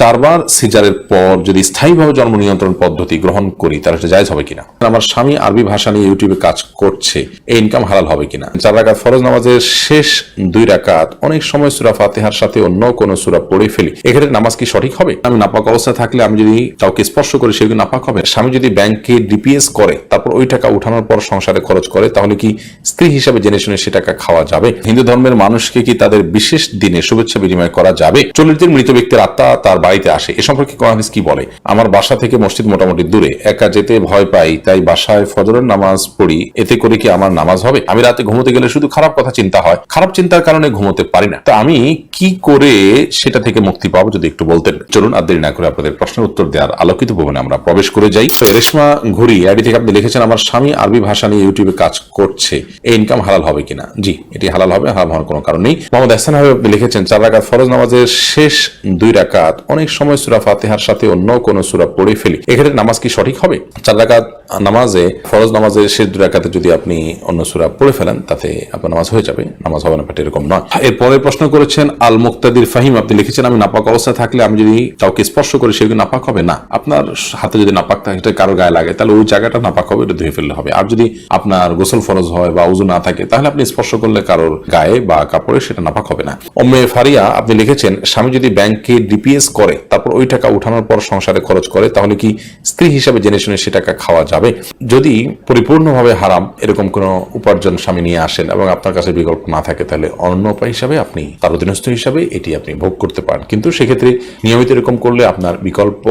চারবার সিজারের পর যদি স্থায়ীভাবে জন্ম নিয়ন্ত্রণ পদ্ধতি গ্রহণ করি, তাহলে সেটা জায়জ হবে কিনা? আমার স্বামী আরবি ভাষা নিয়ে ইউটিউবে কাজ করছে এই ইনকাম হালাল হবে কিনা? চার রাকাত ফরজ নামাজের শেষ দুই রাকাত, অনেক সময় সুরা ফাতেহার সাথে অন্য কোনো সুরা পড়ে ফেলি, এক্ষেত্রে নামাজ কি সঠিক হবে? আমি নাপাক অবস্থায় থাকলে আমি যদি কাউকে স্পর্শ করি সেগুলো নাপাক হবে? স্বামী যদি ব্যাংকে ডিপিএস করে, তারপর ওই টাকা উঠানোর পর সংসারে খরচ করে, তাহলে কি স্ত্রী হিসাবে জেনে শুনে সে টাকা খাওয়া যাবে? হিন্দু ধর্মের মানুষকে কি তাদের বিশেষ দিনে শুভেচ্ছা বিনিময় করা যাবে? চল্লিশ দিন মৃত ব্যক্তির আত্মা, তার বাড়িতে আসে। এ সম্পর্কে কোরআন হাদিস কি বলে? আমার বাসা থেকে মসজিদ মোটামুটি দূরে। একা যেতে ভয় পাই, তাই বাসায় ফজরের নামাজ পড়ি। এতে করে কি আমার নামাজ হবে? আমি রাতে ঘুমোতে গেলে শুধু খারাপ কথা চিন্তা হয়। খারাপ চিন্তার কারণে ঘুমোতে পারি না। তো আমি কি করে সেটা থেকে মুক্তি পাবো যদি একটু বলতেন? চলুন আর দেরি না করে আপনাদের প্রশ্নের উত্তর দেওয়ার আলোকিত ভবনে আমরা প্রবেশ করে যাই। তো রেশমা ঘুরি, আইডি থেকে আপনি লিখেছেন, আমার স্বামী আরবি ভাষা নিয়ে ইউটিউবে কাজ করছে। এই ইনকাম হালাল হবে কিনা? জি, এটি হালাল হবে হালাল হওয়ার কোনো কারণ নেই। মোহাম্মদ হাসান হাবিব আপনি লিখেছেন, চার রাকাত ফরজ নামাজের শেষ দুই রাকাত। অনেক সময় সুরা ফাতেহার সাথে অন্য কোনো সুরা পড়ে ফেলি। এক্ষেত্রে নামাজ কি সঠিক হবে? চার রাকাত নামাজে, ফরজ নামাজের শেষ দুই রাকাতে যদি আপনি অন্য সুরা পড়ে ফেলেন, তাতে আপনার নামাজ হয়ে যাবে। নামাজ হবে না, বাট এরকম নয়। এর পরের প্রশ্ন করেছেন আল মুক্তাদির ফাহিম, আপনি লিখেছেন, আমি নাপাক অবস্থায় থাকলে আমি যদি কাউকে স্পর্শ করি সেগুলো নাপাক হবে? না। আপনার হাতে যদি নাপাক থাকে এটা কারও গায়ে লাগে, তাহলে ওই জায়গাটা নাপাক হবে, এটা ধুয়ে ফেললে হবে। আর যদি আপনার গোসল ফরজ হয় বা উজু না থাকে, তাহলে আপনি স্পর্শ করলে কারোর গায়ে বা কাপড়ে সেটা নাপাক হবে না। অম্মে ফারিয়া, আপনি লিখেছেন, স্বামী যদি ব্যাংকে ডিপিএস করে তারপর ওই টাকা উঠানোর পর সংসারে খরচ করে তাহলে কি স্ত্রী হিসাবে জেনে শুনে সে টাকা খাওয়া যাবে? যদি পরিপূর্ণভাবে হারাম এরকম কোনো উপার্জন স্বামী নিয়ে আসেন এবং আপনার কাছে বিকল্প না থাকে তাহলে অন্য উপায় হিসাবে আপনি তার অধীনস্থ হিসাবে এটি আপনি ভোগ করতে পারেন। কিন্তু সেক্ষেত্রে নিয়মিত এরকম করলে আপনার বিকল্প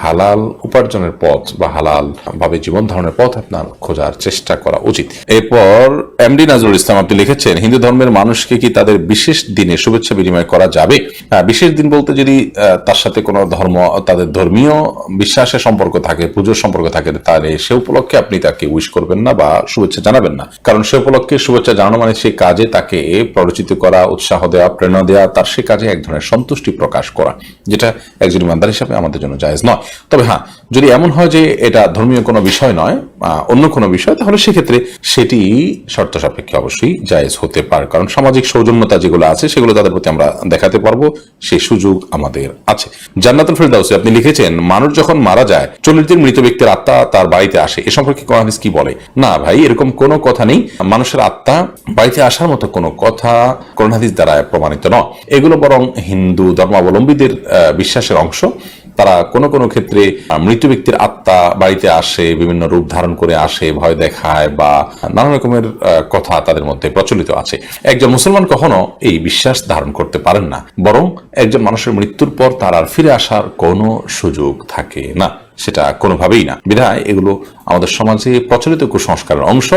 হালাল উপার্জনের পথ বা হালাল ভাবে জীবন ধারণের পথ আপনার খোঁজার চেষ্টা করা উচিত। এরপর এমডি নাজরুল ইসলাম আপনি লিখেছেন হিন্দু ধর্মের মানুষকে কি তাদের বিশেষ দিনে শুভেচ্ছা বিনিময় করা যাবে? হ্যাঁ, বিশেষ দিন বলতে যদি তার সাথে কোনো ধর্ম, তাদের ধর্মীয় বিশ্বাসের সম্পর্ক থাকে, পুজোর সম্পর্ক থাকে তাহলে সে উপলক্ষে আপনি তাকে উইশ করবেন না বা শুভেচ্ছা জানাবেন না। কারণ সে উপলক্ষে শুভেচ্ছা জানানো মানে সেই কাজে তাকে প্ররোচিত করা, উৎসাহ দেওয়া, প্রেরণা দেওয়া, তার সে কাজে এক ধরনের সন্তুষ্টি প্রকাশ করা, যেটা একজন ইমানদার হিসাবে আমাদের জন্য জায়েজ নয়। তবে হ্যাঁ যদি এমন হয় যে এটা ধর্মীয় কোনো বিষয় নয় অন্য কোনো বিষয়, তাহলে সেক্ষেত্রে সেটি শর্ত সাপেক্ষে অবশ্যই জায়েজ হতে পারে। কারণ সামাজিক সৌজন্যতা যেগুলো আছে, সেগুলো তাদের প্রতি আমরা দেখাতে পারব সেই সুযোগ আমাদের আছে। জান্নাতুল ফেরদাউসে, আপনি লিখেছেন, মানুষ যখন মারা যায়, চল্লিশ দিন মৃত ব্যক্তির আত্মা তার বাড়িতে আসে। এ সম্পর্কে কোরআন কি বলে? না ভাই, এরকম কোনো কথা নেই। মানুষের আত্মা বাড়িতে আসার মতো কোনো কথা কোরআন হাদিস দ্বারা প্রমাণিত নয়। এগুলো বরং হিন্দু ধর্মাবলম্বীদের বিশ্বাসের অংশ। তারা কোনো কোনো ক্ষেত্রে মৃত ব্যক্তির আত্মা বাড়িতে আসে, বিভিন্ন রূপ ধারণ করে আসে, ভয় দেখায় বা নানা রকমের কথা তাদের মধ্যে প্রচলিত আছে। একজন মুসলমান কখনো এই বিশ্বাস ধারণ করতে পারেন না। বরং একজন মানুষের মৃত্যুর পর তার আর ফিরে আসার কোনো সুযোগ থাকে না। সেটা কোনোভাবেই না। বিধায় এগুলো আমাদের সমাজে প্রচলিত কুসংস্কারের অংশ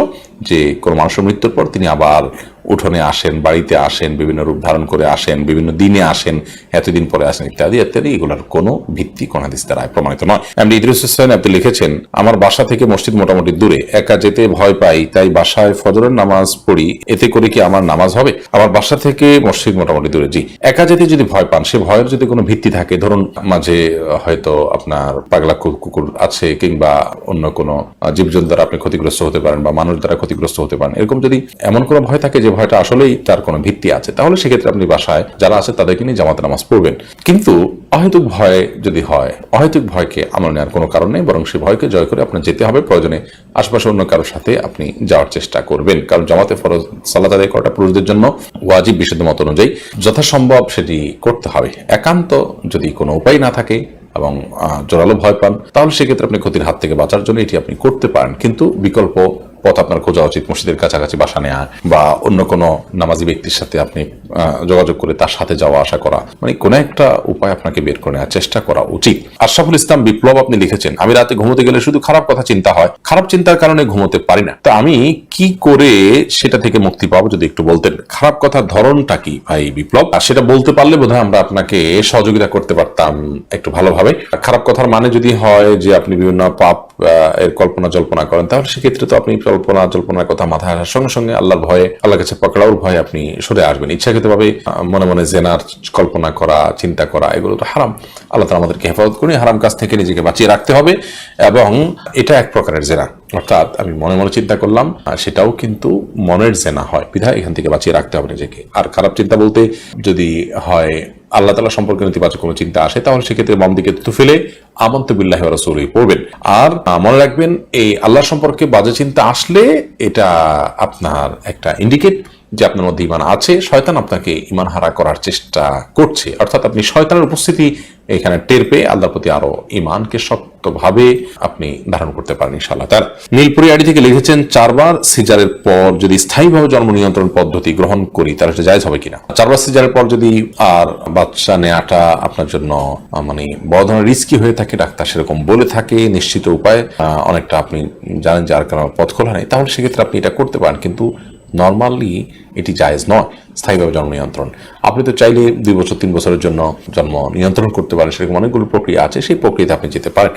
যে কোনো মানুষের মৃত্যুর পর তিনি আবার উঠোনে আসেন, বাড়িতে আসেন, বিভিন্ন রূপ ধারণ করে আসেন, বিভিন্ন দিনে আসেন, এতদিন পরে আসেন ইত্যাদি ইত্যাদি, এগুলোর কোনো ভিত্তি, কোন হাদিস দ্বারা প্রমাণিত নয়। এমনি ইদ্রিস হোসেন, আপনি লিখেছেন, আমার বাসা থেকে মসজিদ মোটামুটি দূরে, একা যেতে ভয় পাই, তাই বাসায় ফজরের নামাজ পড়ি, এতে করে কি আমার নামাজ হবে? আমার বাসা থেকে মসজিদ মোটামুটি দূরে, জি। একা যেতে যদি ভয় পান, সে ভয়ের যদি কোনো ভিত্তি থাকে, ধরুন মাঝে হয়তো আপনার পাগলা কুকুর আছে কিংবা অন্য কোনো জীবজন্তু দ্বারা আপনি ক্ষতিগ্রস্ত হতে পারেন বা মানুষ দ্বারা ক্ষতিগ্রস্ত হতে পারেন, এরকম যদি এমন কোনো ভয় থাকে যে ভয়টা আসলেই তার কোনো ভিত্তি আছে। তাহলে সেক্ষেত্রে আপনি বাসায় যারা আছে তাদেরকে নিয়ে জামাতে নামাজ পড়বেন। কিন্তু অহেতুক ভয় যদি হয়, অহেতুক ভয়কে আমল নেওয়ার কোনো কারণ নেই, বরং সেই ভয়কে জয় করে আপনার যেতে হবে। প্রয়োজনে আশপাশে অন্য কারোর সাথে আপনি যাওয়ার চেষ্টা করবেন। কারণ জামাতে ফরজ সালাত আদায় করাটা পুরুষদের জন্য ওয়াজিব বিশুদ্ধ মত অনুযায়ী যথাসম্ভব সেটি করতে হবে। একান্ত যদি কোনো উপায় না থাকে এবং জোরালো ভয় পান, তাহলে সেক্ষেত্রে আপনি ক্ষতির হাত থেকে বাঁচার জন্য এটি আপনি করতে পারেন। কিন্তু বিকল্প পথ আপনার খোঁজা উচিত, মসজিদের কাছাকাছি বাসা নেওয়া বা অন্য কোনো নামাজি ব্যক্তির সাথে আপনি যোগাযোগ করে তার সাথে যাওয়া, আসা করা। মানে কোনো একটা উপায় আপনাকে বের করে নেওয়ার চেষ্টা করা উচিত। আশরাফুল ইসলাম বিপ্লব আপনি লিখেছেন, আমি রাতে ঘুমোতে গেলে শুধু খারাপ কথা চিন্তা হয়, খারাপ চিন্তার কারণে ঘুমোতে পারি না। তো আমি কি করে সেটা থেকে মুক্তি পাবো যদি একটু বলতেন? খারাপ কথার ধরনটা কি ভাই বিপ্লব? আর সেটা বলতে পারলে বোধহয় আমরা আপনাকে সহযোগিতা করতে পারতাম একটু ভালোভাবে। খারাপ কথার মানে যদি হয় যে আপনি বিভিন্ন পাপ এর কল্পনা জল্পনা করেন, তাহলে সেক্ষেত্রে তো আপনি কল্পনা জল্পনার কথা মাথায় আসার সঙ্গে সঙ্গে আল্লাহর ভয়ে, আল্লাহর কাছে পকড়াওর ভয়ে আপনি সরে আসবেন। ইচ্ছাকৃত ভাবে মনে মনে জেনার কল্পনা করা, চিন্তা করা, এগুলো তো হারাম। আল্লাহ তালা আমাদেরকে হেফাজত করে হারাম কাজ থেকে নিজেকে বাঁচিয়ে রাখতে হবে এবং এটা এক প্রকারের জেনা। অর্থাৎ আমি মনে মনে চিন্তা করলাম, আর সেটাও কিন্তু মনের জেনা হয়। বিধায় এখান থেকে বাঁচিয়ে রাখতে হবে নিজেকে। আর খারাপ চিন্তা বলতে যদি হয় আল্লাহ তালা সম্পর্কে নেতিবাচক কোনো চিন্তা আসে, তাহলে সেক্ষেত্রে বাম দিকে থুতু ফেলে আমন্ত বিল্লাহ রসুলই পড়বেন। আর মনে রাখবেন, এই আল্লাহ সম্পর্কে বাজে চিন্তা আসলে এটা আপনার একটা ইন্ডিকেট যে আপনার মধ্যে ইমান আছে, শয়তান আপনাকে ইমান হারা করার চেষ্টা করছে। অর্থাৎ আপনি শয়তানের উপস্থিতি এখানে টের পেয়ে আল্লাহর প্রতি আরও ইমানকে শক্তভাবে আপনি ধারণ করতে পারেন ইনশাআল্লাহ। তার নীলপুরি আইডি থেকে লিখেছেন, চারবার সিজারের পর যদি স্থায়ীভাবে জন্ম নিয়ন্ত্রণ পদ্ধতি গ্রহণ করি, তাহলে সেটা জায়জ হবে কিনা? চারবার সিজারের পর যদি আর বাচ্চা নেওয়াটা আপনার জন্য মানে বড় ধরনের রিস্কি হয়ে থাকে, ডাক্তার সেরকম বলে থাকে, নিশ্চিত উপায় অনেকটা আপনি জানেন যার কারণে পথ খোলা নেই, তাহলে সেক্ষেত্রে আপনি এটা করতে পারেন। কিন্তু নর্মালি এটি জায়েজ নয়, স্থায়ীভাবে জন্ম নিয়ন্ত্রণ। আপনি তো চাইলে দুই বছর, তিন বছরের জন্য জন্ম নিয়ন্ত্রণ করতে পারেন, সেরকম অনেকগুলো প্রক্রিয়া আছে, সেই প্রক্রিয়াতে আপনি যেতে পারেন।